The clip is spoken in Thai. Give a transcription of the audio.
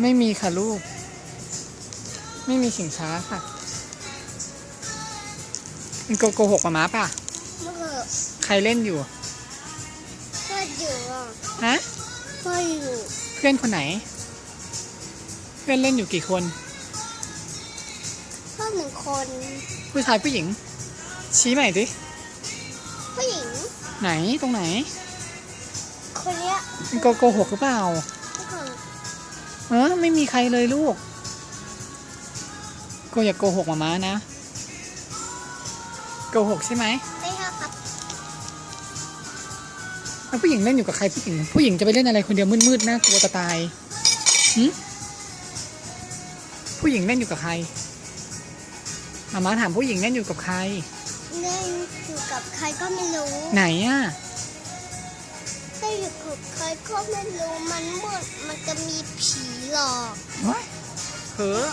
ไม่มีค่ะลูก ไม่มีสินค้าค่ะมันโกโกหกมาม้าป่ะเมื่อใครเล่นอยู่พ่ออยู่อะฮะพ่ออยู่เพื่อนคนไหน เพื่อนเล่นอยู่กี่คนพ่อหนึ่งคนผู้ชายผู้หญิง ชี้ใหม่ดิผู้หญิงไหนตรงไหน คนเนี้ยมันโกโกหกหรือเปล่าทุกคน เออไม่มีใครเลยลูกโกอย่าโกหกมาม้านะ โกหกใช่ไหมไม่ค่ะครับแล้วผู้หญิงเล่นอยู่กับใครผู้หญิง ผู้หญิงจะไปเล่นอะไรคนเดียวมืดๆน่ากลัวจะตายหึผู้หญิงเล่นอยู่กับใครมาม้าถามผู้หญิงเล่นอยู่กับใคร เล่นอยู่กับใครก็ไม่รู้ ไหนอะเล่นอยู่กับใครก็ไม่รู้มันมืดมันจะมีผีหลอก เฮ้ยเผลอ